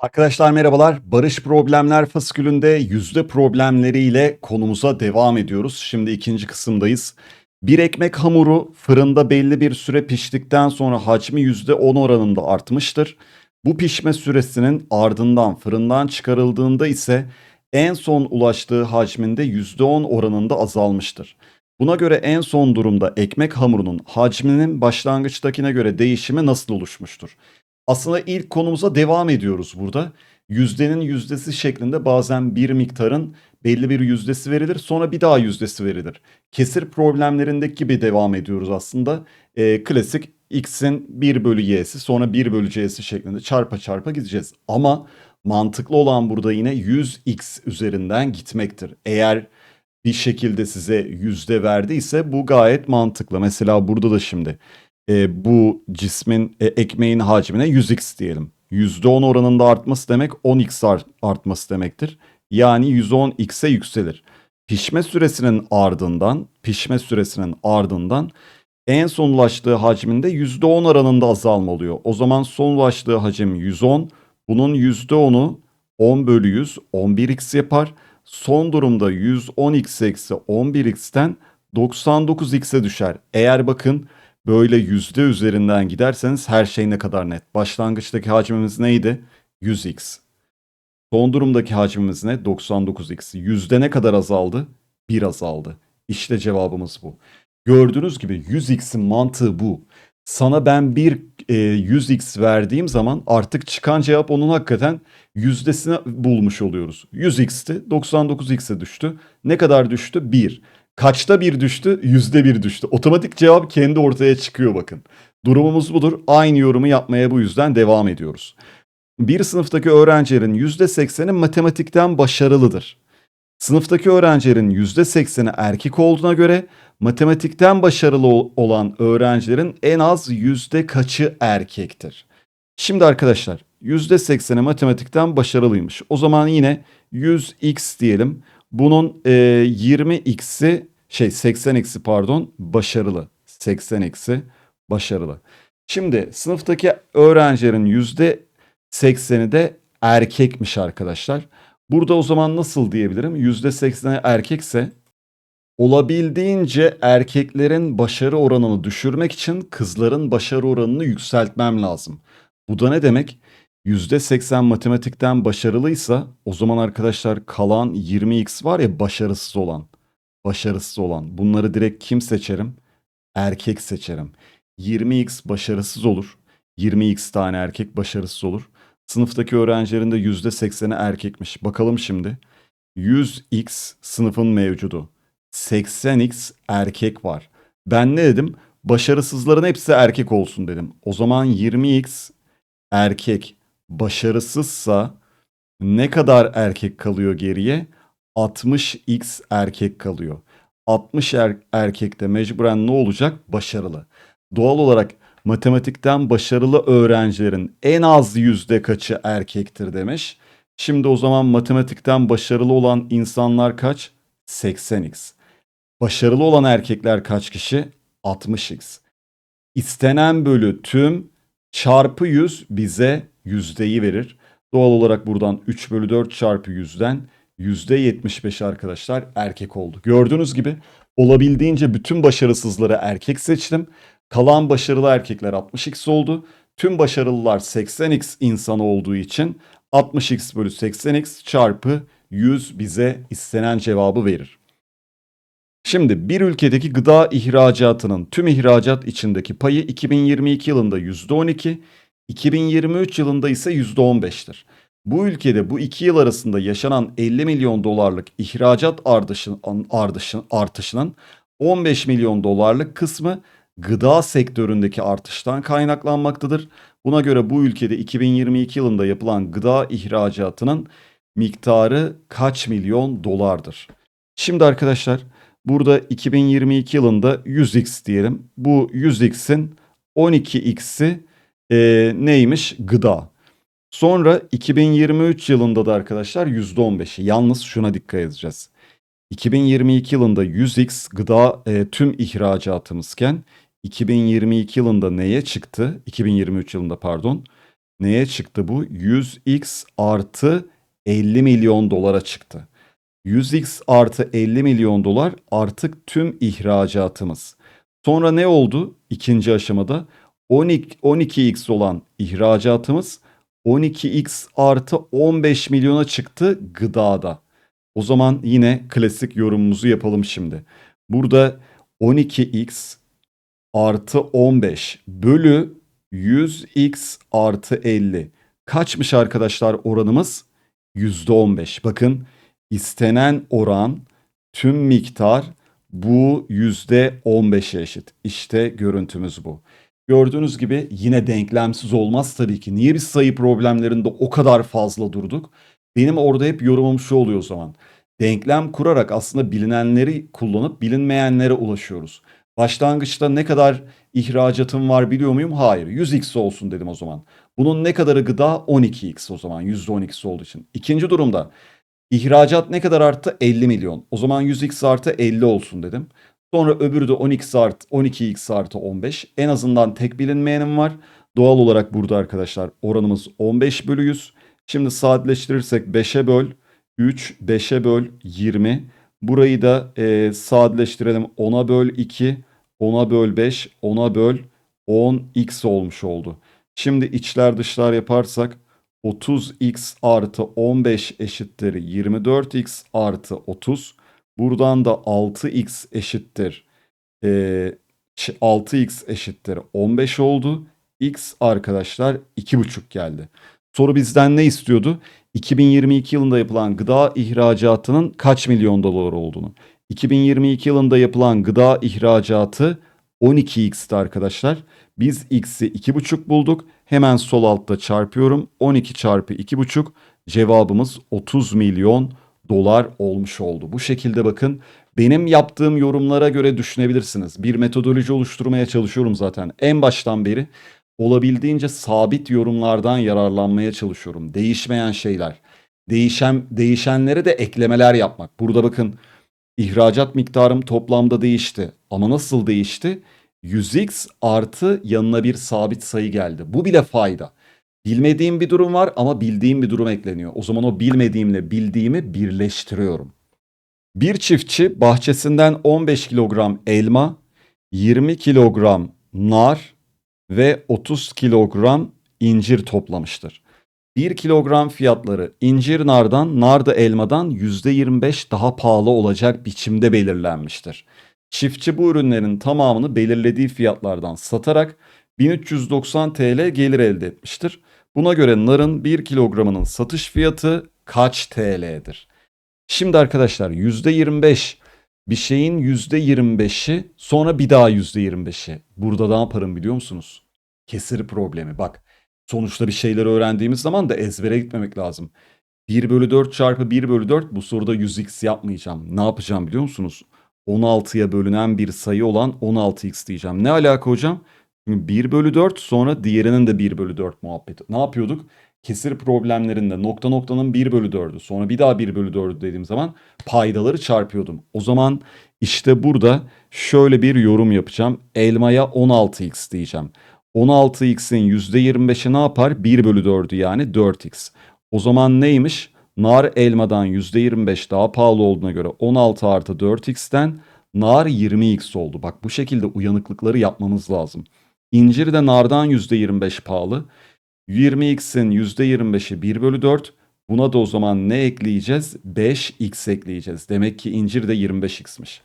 Arkadaşlar merhabalar. Barış Problemler Faskülü'nde yüzde problemleriyle konumuza devam ediyoruz. Şimdi ikinci kısımdayız. Bir ekmek hamuru fırında belli bir süre piştikten sonra hacmi yüzde 10 oranında artmıştır. Bu pişme süresinin ardından fırından çıkarıldığında ise en son ulaştığı hacminde yüzde 10 oranında azalmıştır. Buna göre en son durumda ekmek hamurunun hacminin başlangıçtakine göre değişimi nasıl oluşmuştur? Aslında ilk konumuza devam ediyoruz burada. Yüzdenin yüzdesi şeklinde bazen bir miktarın belli bir yüzdesi verilir sonra bir daha yüzdesi verilir. Kesir problemlerindeki gibi devam ediyoruz aslında. Ee, klasik x'in 1 bölü y'si sonra 1 bölü c'si şeklinde çarpa çarpa gideceğiz. Ama mantıklı olan burada yine 100x üzerinden gitmektir. Eğer bir şekilde size yüzde verdiyse bu gayet mantıklı. Mesela burada da şimdi e, bu cismin e, ekmeğin hacmine 100x diyelim. %10 oranında artması demek 10x art- artması demektir. Yani 110x'e yükselir. Pişme süresinin ardından, pişme süresinin ardından en son ulaştığı hacminde %10 oranında azalma oluyor. O zaman son ulaştığı hacim 110. Bunun %10'u 10 bölü 100 11x yapar. Son durumda 110x eksi 11x'ten 99x'e düşer. Eğer bakın böyle yüzde üzerinden giderseniz her şey ne kadar net. Başlangıçtaki hacmimiz neydi? 100x. Son durumdaki hacmimiz ne? 99x. Yüzde ne kadar azaldı? 1 azaldı. İşte cevabımız bu. Gördüğünüz gibi 100x'in mantığı bu. Sana ben bir e, 100x verdiğim zaman artık çıkan cevap onun hakikaten yüzdesini bulmuş oluyoruz. 100x'ti 99x'e düştü. Ne kadar düştü? 1. Kaçta bir düştü? Yüzde bir düştü. Otomatik cevap kendi ortaya çıkıyor bakın. Durumumuz budur. Aynı yorumu yapmaya bu yüzden devam ediyoruz. Bir sınıftaki öğrencilerin yüzde sekseni matematikten başarılıdır. Sınıftaki öğrencilerin yüzde sekseni erkek olduğuna göre matematikten başarılı ol- olan öğrencilerin en az yüzde kaçı erkektir? Şimdi arkadaşlar yüzde sekseni matematikten başarılıymış. O zaman yine 100x diyelim. Bunun e, 20x'i şey 80x'i pardon başarılı. 80x'i başarılı. Şimdi sınıftaki öğrencilerin yüzde 80'i de erkekmiş arkadaşlar. Burada o zaman nasıl diyebilirim? Yüzde 80'i erkekse olabildiğince erkeklerin başarı oranını düşürmek için kızların başarı oranını yükseltmem lazım. Bu da ne demek? %80 matematikten başarılıysa o zaman arkadaşlar kalan 20x var ya başarısız olan. Başarısız olan. Bunları direkt kim seçerim? Erkek seçerim. 20x başarısız olur. 20x tane erkek başarısız olur. Sınıftaki öğrencilerin de %80'i erkekmiş. Bakalım şimdi. 100x sınıfın mevcudu. 80x erkek var. Ben ne dedim? Başarısızların hepsi erkek olsun dedim. O zaman 20x erkek başarısızsa ne kadar erkek kalıyor geriye? 60x erkek kalıyor. 60 er erkekte mecburen ne olacak? Başarılı. Doğal olarak matematikten başarılı öğrencilerin en az yüzde kaçı erkektir demiş. Şimdi o zaman matematikten başarılı olan insanlar kaç? 80x. Başarılı olan erkekler kaç kişi? 60x. İstenen bölü tüm çarpı 100 bize yüzdeyi verir. Doğal olarak buradan 3 bölü 4 çarpı 100'den %75 arkadaşlar erkek oldu. Gördüğünüz gibi olabildiğince bütün başarısızları erkek seçtim. Kalan başarılı erkekler 60x oldu. Tüm başarılılar 80x insanı olduğu için 60x bölü 80x çarpı 100 bize istenen cevabı verir. Şimdi bir ülkedeki gıda ihracatının tüm ihracat içindeki payı 2022 yılında %12, 2023 yılında ise %15'tir. Bu ülkede bu iki yıl arasında yaşanan 50 milyon dolarlık ihracat ardışın, ardışın, artışının 15 milyon dolarlık kısmı gıda sektöründeki artıştan kaynaklanmaktadır. Buna göre bu ülkede 2022 yılında yapılan gıda ihracatının miktarı kaç milyon dolardır? Şimdi arkadaşlar burada 2022 yılında 100x diyelim. Bu 100x'in 12x'i e, neymiş? Gıda. Sonra 2023 yılında da arkadaşlar %15'i. Yalnız şuna dikkat edeceğiz. 2022 yılında 100x gıda e, tüm ihracatımızken 2022 yılında neye çıktı? 2023 yılında pardon. Neye çıktı bu? 100x artı 50 milyon dolara çıktı. 100x artı 50 milyon dolar artık tüm ihracatımız. Sonra ne oldu ikinci aşamada? 12, 12x olan ihracatımız 12x artı 15 milyona çıktı gıdada. O zaman yine klasik yorumumuzu yapalım şimdi. Burada 12x artı 15 bölü 100x artı 50. Kaçmış arkadaşlar oranımız? %15. Bakın istenen oran tüm miktar bu %15'e eşit. İşte görüntümüz bu. Gördüğünüz gibi yine denklemsiz olmaz tabii ki. Niye biz sayı problemlerinde o kadar fazla durduk? Benim orada hep yorumum şu oluyor o zaman. Denklem kurarak aslında bilinenleri kullanıp bilinmeyenlere ulaşıyoruz. Başlangıçta ne kadar ihracatım var biliyor muyum? Hayır. 100x olsun dedim o zaman. Bunun ne kadarı gıda? 12x o zaman. %12'si olduğu için. İkinci durumda ihracat ne kadar arttı? 50 milyon. O zaman 100x artı 50 olsun dedim. Sonra öbürü de 12x artı 12x artı 15. En azından tek bilinmeyenim var. Doğal olarak burada arkadaşlar oranımız 15 bölü 100. Şimdi sadeleştirirsek 5'e böl 3, 5'e böl 20. Burayı da e, sadeleştirelim. 10'a böl 2, 10'a böl 5, 10'a böl 10x olmuş oldu. Şimdi içler dışlar yaparsak 30x artı 15 eşittir 24x artı 30. Buradan da 6x eşittir e, 6x eşittir 15 oldu. x arkadaşlar 2,5 geldi. Soru bizden ne istiyordu? 2022 yılında yapılan gıda ihracatının kaç milyon dolar olduğunu. 2022 yılında yapılan gıda ihracatı 12x'ti arkadaşlar. Biz x'i 2,5 bulduk. Hemen sol altta çarpıyorum. 12 çarpı 2,5 cevabımız 30 milyon dolar olmuş oldu. Bu şekilde bakın benim yaptığım yorumlara göre düşünebilirsiniz. Bir metodoloji oluşturmaya çalışıyorum zaten. En baştan beri olabildiğince sabit yorumlardan yararlanmaya çalışıyorum. Değişmeyen şeyler. Değişen değişenlere de eklemeler yapmak. Burada bakın ihracat miktarım toplamda değişti. Ama nasıl değişti? 100x artı yanına bir sabit sayı geldi. Bu bile fayda. Bilmediğim bir durum var ama bildiğim bir durum ekleniyor. O zaman o bilmediğimle bildiğimi birleştiriyorum. Bir çiftçi bahçesinden 15 kilogram elma, 20 kilogram nar ve 30 kilogram incir toplamıştır. 1 kilogram fiyatları incir nardan, nar da elmadan %25 daha pahalı olacak biçimde belirlenmiştir. Çiftçi bu ürünlerin tamamını belirlediği fiyatlardan satarak 1390 TL gelir elde etmiştir. Buna göre narın 1 kilogramının satış fiyatı kaç TL'dir? Şimdi arkadaşlar %25 bir şeyin %25'i sonra bir daha %25'i. Burada ne yaparım biliyor musunuz? Kesir problemi. Bak sonuçta bir şeyleri öğrendiğimiz zaman da ezbere gitmemek lazım. 1 bölü 4 çarpı 1 bölü 4 bu soruda 100x yapmayacağım. Ne yapacağım biliyor musunuz? 16'ya bölünen bir sayı olan 16x diyeceğim. Ne alaka hocam? 1 bölü 4 sonra diğerinin de 1 bölü 4 muhabbeti. Ne yapıyorduk? Kesir problemlerinde nokta noktanın 1 bölü 4'ü sonra bir daha 1 bölü 4'ü dediğim zaman paydaları çarpıyordum. O zaman işte burada şöyle bir yorum yapacağım. Elmaya 16x diyeceğim. 16x'in %25'i ne yapar? 1 bölü 4'ü yani 4x. O zaman neymiş? Nar elmadan %25 daha pahalı olduğuna göre 16 artı 4x'ten nar 20x oldu. Bak bu şekilde uyanıklıkları yapmamız lazım. İncir de nardan %25 pahalı. 20x'in %25'i 1 bölü 4. Buna da o zaman ne ekleyeceğiz? 5x ekleyeceğiz. Demek ki incir de 25x'miş.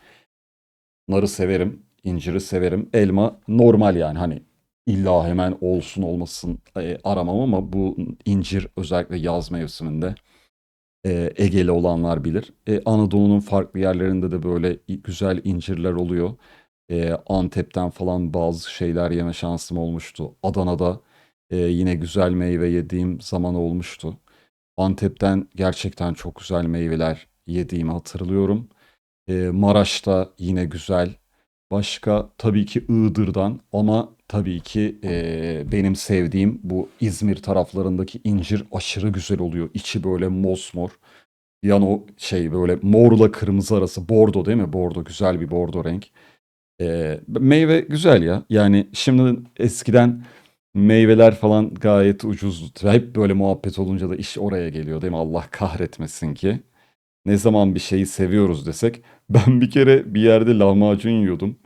Narı severim. inciri severim. Elma normal yani hani illa hemen olsun olmasın e, aramam ama bu incir özellikle yaz mevsiminde e, Ege'li olanlar bilir. E, Anadolu'nun farklı yerlerinde de böyle güzel incirler oluyor. E, Antep'ten falan bazı şeyler yeme şansım olmuştu. Adana'da e, yine güzel meyve yediğim zaman olmuştu. Antep'ten gerçekten çok güzel meyveler yediğimi hatırlıyorum. E, Maraş'ta yine güzel. Başka tabii ki Iğdır'dan ama tabii ki e, benim sevdiğim bu İzmir taraflarındaki incir aşırı güzel oluyor. İçi böyle mosmor. Yan o şey böyle morla kırmızı arası bordo değil mi? Bordo güzel bir bordo renk. E, meyve güzel ya. Yani şimdi eskiden Meyveler falan gayet ucuz. Hep böyle muhabbet olunca da iş oraya geliyor değil mi? Allah kahretmesin ki. Ne zaman bir şeyi seviyoruz desek. Ben bir kere bir yerde lahmacun yiyordum.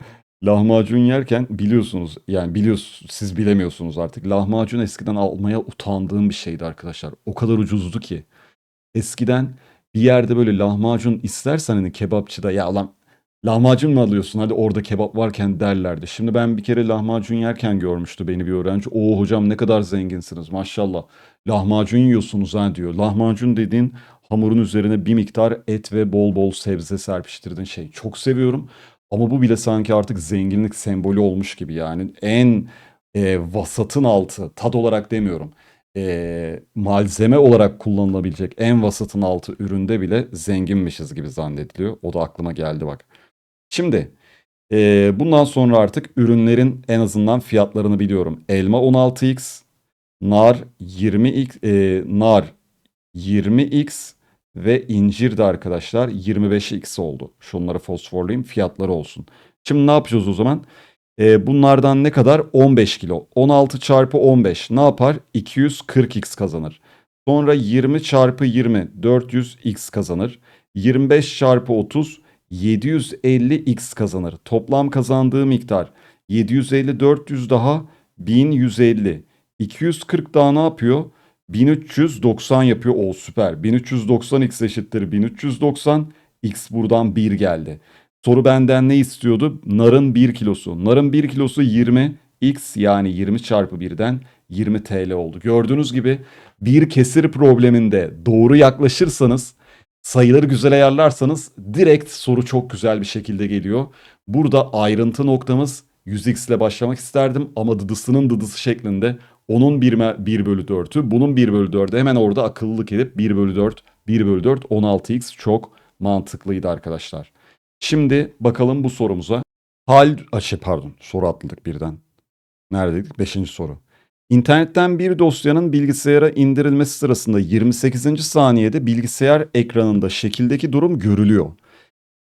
Lahmacun yerken biliyorsunuz yani biliyorsunuz siz bilemiyorsunuz artık. Lahmacun eskiden almaya utandığım bir şeydi arkadaşlar. O kadar ucuzdu ki. Eskiden bir yerde böyle lahmacun istersen hani kebapçıda ya lan lahmacun mu alıyorsun hadi orada kebap varken derlerdi. Şimdi ben bir kere lahmacun yerken görmüştü beni bir öğrenci. Oo hocam ne kadar zenginsiniz maşallah. Lahmacun yiyorsunuz ha diyor. Lahmacun dediğin hamurun üzerine bir miktar et ve bol bol sebze serpiştirdiğin şey. Çok seviyorum. Ama bu bile sanki artık zenginlik sembolü olmuş gibi yani en e, vasatın altı tad olarak demiyorum e, malzeme olarak kullanılabilecek en vasatın altı üründe bile zenginmişiz gibi zannediliyor. O da aklıma geldi bak. Şimdi e, bundan sonra artık ürünlerin en azından fiyatlarını biliyorum. Elma 16x, nar 20x, e, nar 20x ve incir de arkadaşlar 25x oldu. Şunları fosforlayayım fiyatları olsun. Şimdi ne yapacağız o zaman? E, bunlardan ne kadar? 15 kilo. 16 çarpı 15 ne yapar? 240x kazanır. Sonra 20 çarpı 20 400x kazanır. 25 çarpı 30 750x kazanır. Toplam kazandığı miktar 750 400 daha 1150. 240 daha ne yapıyor? 1390 yapıyor. O süper. 1390x eşittir 1390. X buradan 1 geldi. Soru benden ne istiyordu? Narın 1 kilosu. Narın 1 kilosu 20 x yani 20 çarpı 1'den 20 TL oldu. Gördüğünüz gibi bir kesir probleminde doğru yaklaşırsanız sayıları güzel ayarlarsanız direkt soru çok güzel bir şekilde geliyor. Burada ayrıntı noktamız 100x ile başlamak isterdim ama dıdısının dıdısı şeklinde onun 1, 1 bölü 4'ü bunun 1 bölü 4'ü hemen orada akıllılık edip 1 bölü 4 1 bölü 4 16x çok mantıklıydı arkadaşlar. Şimdi bakalım bu sorumuza. Hal, şey pardon soru atladık birden. Neredeydik? Beşinci soru. İnternetten bir dosyanın bilgisayara indirilmesi sırasında 28. saniyede bilgisayar ekranında şekildeki durum görülüyor.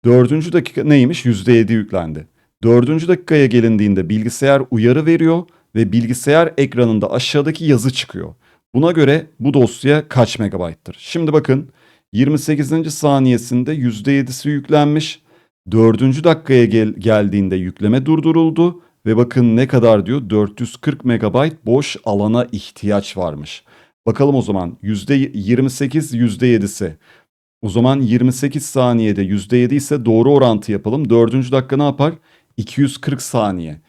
Dördüncü dakika neymiş? %7 yüklendi. Dördüncü dakikaya gelindiğinde bilgisayar uyarı veriyor ve bilgisayar ekranında aşağıdaki yazı çıkıyor. Buna göre bu dosya kaç megabayttır? Şimdi bakın 28. saniyesinde %7'si yüklenmiş. Dördüncü dakikaya gel geldiğinde yükleme durduruldu ve bakın ne kadar diyor 440 megabayt boş alana ihtiyaç varmış. Bakalım o zaman %28 %7'si. O zaman 28 saniyede %7 ise doğru orantı yapalım. Dördüncü dakika ne yapar? 240 saniye.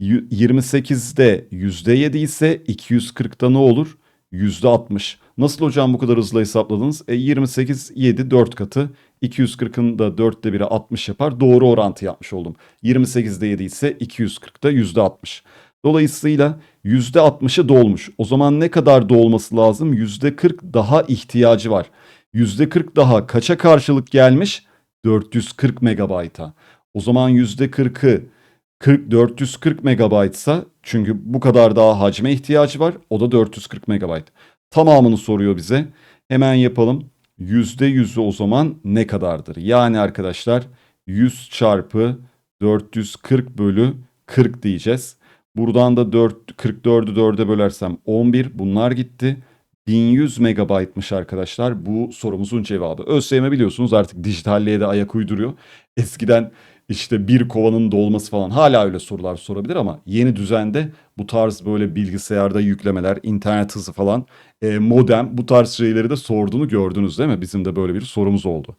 28'de %7 ise 240'da ne olur? %60. Nasıl hocam bu kadar hızlı hesapladınız? E 28 7 4 katı. 240'ın da 4'te 1'i 60 yapar. Doğru orantı yapmış oldum. 28'de 7 ise 240'da %60. Dolayısıyla %60'ı dolmuş. O zaman ne kadar dolması lazım? %40 daha ihtiyacı var. %40 daha kaça karşılık gelmiş? 440 megabayta. O zaman %40'ı 40 440 megabaytsa çünkü bu kadar daha hacme ihtiyacı var. O da 440 megabayt. Tamamını soruyor bize. Hemen yapalım. %100'ü o zaman ne kadardır? Yani arkadaşlar 100 çarpı 440 bölü 40 diyeceğiz. Buradan da 4, 44'ü 4'e bölersem 11 bunlar gitti. 1100 megabaytmış arkadaşlar bu sorumuzun cevabı. ÖSYM biliyorsunuz artık dijitalliğe de ayak uyduruyor. Eskiden işte bir kovanın dolması falan hala öyle sorular sorabilir ama yeni düzende bu tarz böyle bilgisayarda yüklemeler, internet hızı falan, e, modem bu tarz şeyleri de sorduğunu gördünüz değil mi? Bizim de böyle bir sorumuz oldu.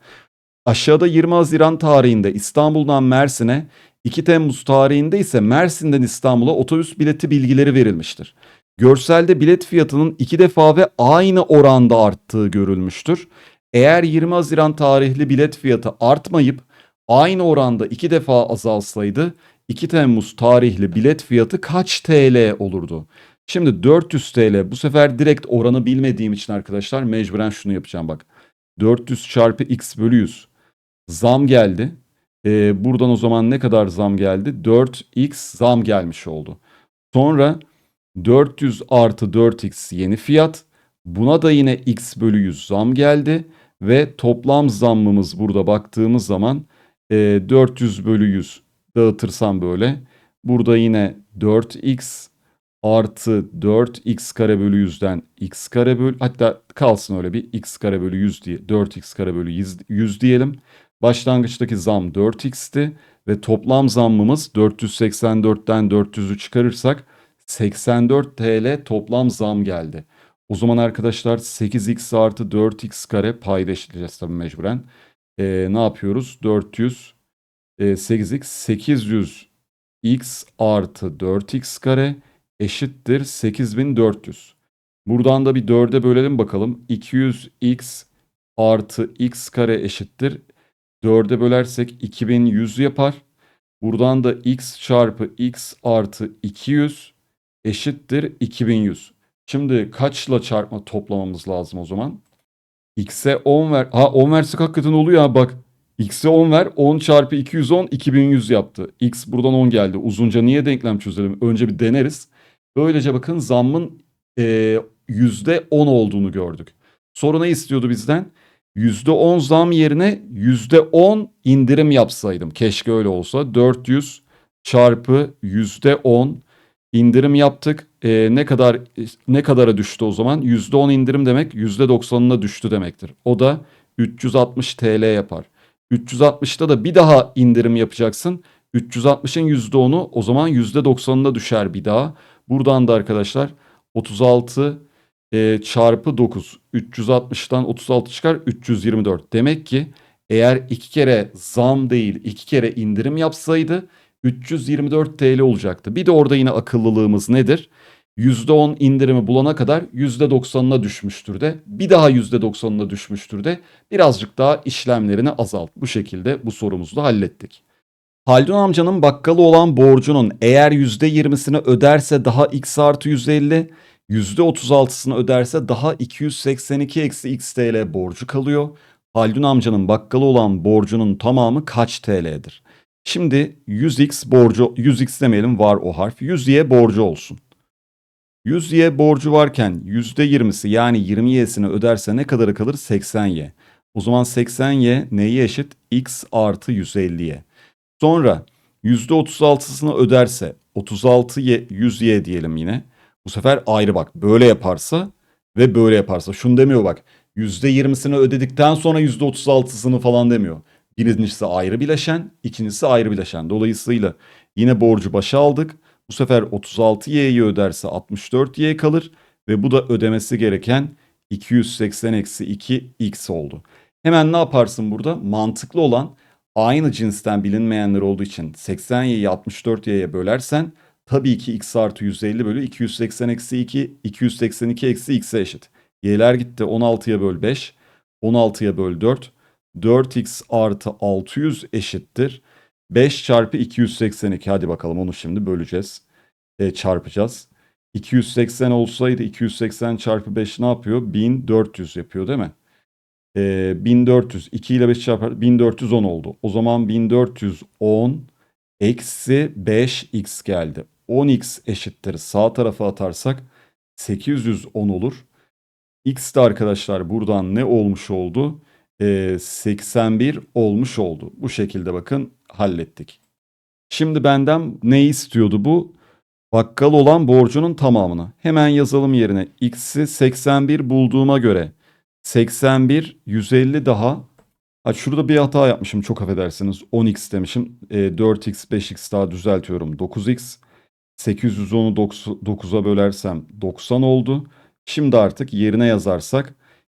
Aşağıda 20 Haziran tarihinde İstanbul'dan Mersin'e, 2 Temmuz tarihinde ise Mersin'den İstanbul'a otobüs bileti bilgileri verilmiştir. Görselde bilet fiyatının iki defa ve aynı oranda arttığı görülmüştür. Eğer 20 Haziran tarihli bilet fiyatı artmayıp aynı oranda iki defa azalsaydı 2 Temmuz tarihli bilet fiyatı kaç TL olurdu? Şimdi 400 TL bu sefer direkt oranı bilmediğim için arkadaşlar mecburen şunu yapacağım bak. 400 çarpı x bölü 100 zam geldi. Ee, buradan o zaman ne kadar zam geldi? 4x zam gelmiş oldu. Sonra 400 artı 4x yeni fiyat. Buna da yine x bölü 100 zam geldi. Ve toplam zammımız burada baktığımız zaman e, 400 bölü 100 dağıtırsam böyle. Burada yine 4x artı 4x kare bölü 100'den x kare bölü hatta kalsın öyle bir x kare bölü 100 diye 4x kare bölü 100, 100 diyelim. Başlangıçtaki zam 4x'ti ve toplam zammımız 484'ten 400'ü çıkarırsak 84 TL toplam zam geldi. O zaman arkadaşlar 8x artı 4x kare eşitleyeceğiz tabii mecburen. Ee, ne yapıyoruz? 400 e, 8x 800 x artı 4x kare eşittir 8400. Buradan da bir 4'e bölelim bakalım. 200x artı x kare eşittir. 4'e bölersek 2100 yapar. Buradan da x çarpı x artı 200 eşittir 2100. Şimdi kaçla çarpma toplamamız lazım o zaman? X'e 10 ver. Ha 10 versek hakikaten oluyor ha bak. X'e 10 ver. 10 çarpı 210 2100 yaptı. X buradan 10 geldi. Uzunca niye denklem çözelim? Önce bir deneriz. Böylece bakın zammın e, %10 olduğunu gördük. Sonra ne istiyordu bizden? %10 zam yerine %10 indirim yapsaydım. Keşke öyle olsa. 400 çarpı %10 indirim yaptık. E, ne kadar ne kadara düştü o zaman? %10 indirim demek %90'ına düştü demektir. O da 360 TL yapar. 360'ta da bir daha indirim yapacaksın. 360'ın %10'u o zaman %90'ına düşer bir daha. Buradan da arkadaşlar 36 e, çarpı 9. 360'tan 36 çıkar 324. Demek ki eğer iki kere zam değil iki kere indirim yapsaydı 324 TL olacaktı. Bir de orada yine akıllılığımız nedir? %10 indirimi bulana kadar %90'ına düşmüştür de bir daha %90'ına düşmüştür de birazcık daha işlemlerini azalt. Bu şekilde bu sorumuzu da hallettik. Haldun amcanın bakkalı olan borcunun eğer %20'sini öderse daha x artı 150, %36'sını öderse daha 282 eksi x TL borcu kalıyor. Haldun amcanın bakkalı olan borcunun tamamı kaç TL'dir? Şimdi 100x borcu, 100x demeyelim var o harf, 100y borcu olsun. 100y borcu varken %20'si yani 20y'sini öderse ne kadarı kalır? 80y. O zaman 80y neye eşit? x artı 150y. Sonra %36'sını öderse 36y 100y diyelim yine. Bu sefer ayrı bak. Böyle yaparsa ve böyle yaparsa. Şunu demiyor bak. %20'sini ödedikten sonra %36'sını falan demiyor. Birincisi ayrı bileşen, ikincisi ayrı bileşen. Dolayısıyla yine borcu başa aldık. Bu sefer 36y'yi öderse 64y kalır ve bu da ödemesi gereken 280 eksi 2 x oldu. Hemen ne yaparsın burada? Mantıklı olan aynı cinsten bilinmeyenler olduğu için 80y'yi 64y'ye bölersen tabii ki x artı 150 bölü 280 eksi 2 282 eksi x'e eşit. Y'ler gitti 16'ya böl 5 16'ya böl 4 4x artı 600 eşittir. 5 çarpı 282 hadi bakalım onu şimdi böleceğiz. E, çarpacağız. 280 olsaydı 280 çarpı 5 ne yapıyor? 1400 yapıyor değil mi? E, 1400 2 ile 5 çarpar 1410 oldu. O zaman 1410 eksi 5x geldi. 10x eşittir sağ tarafa atarsak 810 olur. X de arkadaşlar buradan ne olmuş oldu? Ee, 81 olmuş oldu. Bu şekilde bakın hallettik. Şimdi benden ne istiyordu bu? Bakkal olan borcunun tamamını. Hemen yazalım yerine. X'i 81 bulduğuma göre 81 150 daha. Ha, şurada bir hata yapmışım çok affedersiniz. 10x demişim. E, 4x 5x daha düzeltiyorum. 9x 810'u 9'a bölersem 90 oldu. Şimdi artık yerine yazarsak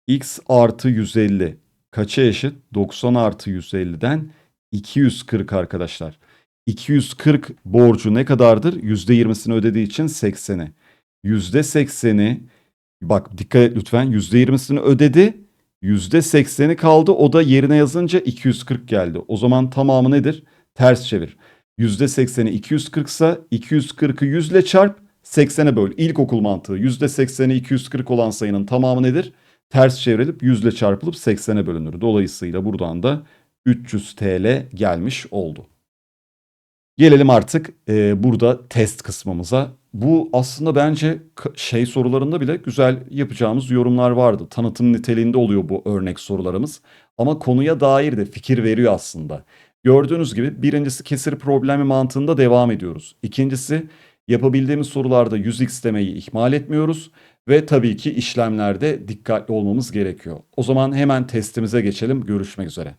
x artı 150 kaça eşit? 90 artı 150'den 240 arkadaşlar. 240 borcu ne kadardır? %20'sini ödediği için 80'i. %80'i bak dikkat et lütfen %20'sini ödedi. %80'i kaldı o da yerine yazınca 240 geldi. O zaman tamamı nedir? Ters çevir. %80'i 240 ise 240'ı 100 ile çarp 80'e böl. İlkokul mantığı %80'i 240 olan sayının tamamı nedir? Ters çevrilip 100 ile çarpılıp 80'e bölünür. Dolayısıyla buradan da 300 TL gelmiş oldu. Gelelim artık e, burada test kısmımıza. Bu aslında bence şey sorularında bile güzel yapacağımız yorumlar vardı. Tanıtım niteliğinde oluyor bu örnek sorularımız. Ama konuya dair de fikir veriyor aslında. Gördüğünüz gibi birincisi kesir problemi mantığında devam ediyoruz. İkincisi Yapabildiğimiz sorularda 100x demeyi ihmal etmiyoruz ve tabii ki işlemlerde dikkatli olmamız gerekiyor. O zaman hemen testimize geçelim. Görüşmek üzere.